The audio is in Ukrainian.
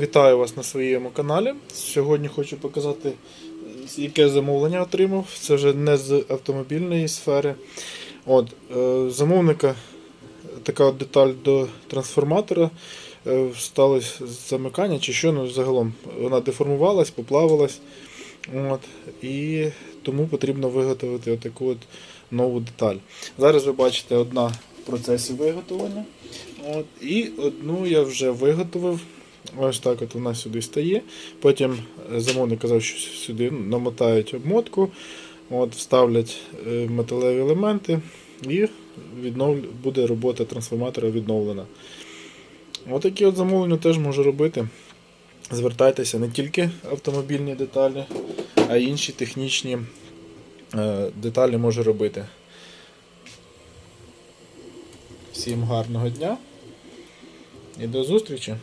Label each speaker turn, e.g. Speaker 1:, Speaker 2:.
Speaker 1: Вітаю вас на своєму каналі. Сьогодні хочу показати, яке замовлення отримав. Це вже не з автомобільної сфери. От, е, замовника така деталь до трансформатора. Е, сталося замикання чи що, ну загалом вона деформувалась, поплавилась. От, і тому потрібно виготовити отаку от нову деталь. Зараз ви бачите одна в процесі виготовлення. От, і одну я вже виготовив. Ось так от вона сюди стає. Потім е, замовник казав, що сюди намотають обмотку, от, вставлять е, металеві елементи і віднов... буде робота трансформатора відновлена. Отакі от замовлення теж можу робити. Звертайтеся не тільки автомобільні деталі, а й інші технічні е, деталі можу робити. Всім гарного дня і до зустрічі!